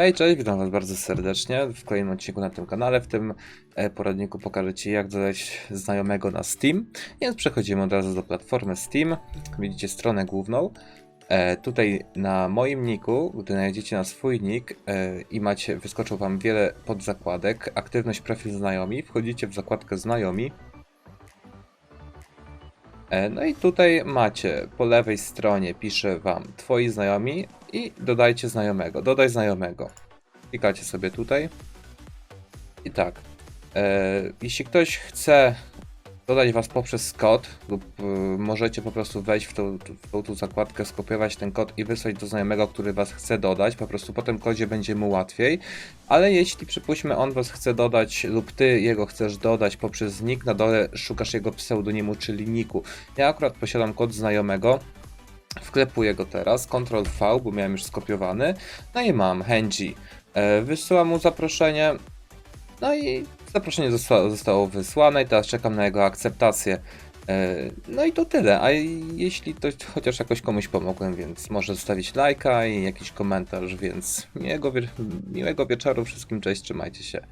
Hej, cześć, witam was bardzo serdecznie w kolejnym odcinku na tym kanale. W tym e, poradniku pokażę ci jak dodać znajomego na Steam. Więc przechodzimy od razu do platformy Steam. Widzicie stronę główną. E, tutaj na moim niku, gdy najdziecie na swój nick e, i macie, wyskoczą wam wiele podzakładek, aktywność profil znajomi, wchodzicie w zakładkę znajomi. E, No i tutaj macie po lewej stronie pisze wam twoi znajomi i dodajcie znajomego. Dodaj znajomego. Klikacie sobie tutaj. I tak. E, jeśli ktoś chce dodać was poprzez kod, lub e, możecie po prostu wejść w tą, w tą tu zakładkę, skopiować ten kod i wysłać do znajomego, który was chce dodać. Po prostu po tym kodzie będzie mu łatwiej. Ale jeśli przypuśćmy on was chce dodać lub ty jego chcesz dodać poprzez nick, na dole szukasz jego pseudonimu, czyli niku. Ja akurat posiadam kod znajomego. Wklepuję go teraz, Ctrl V, bo miałem już skopiowany. No i mam Henji. E, Wysyłam mu zaproszenie. No i zaproszenie zostało, wysłane i teraz czekam na jego akceptację. E, No i to tyle. A jeśli to chociaż jakoś komuś pomogłem, więc może zostawić lajka i jakiś komentarz, więc miłego, miłego wieczoru wszystkim, cześć, trzymajcie się.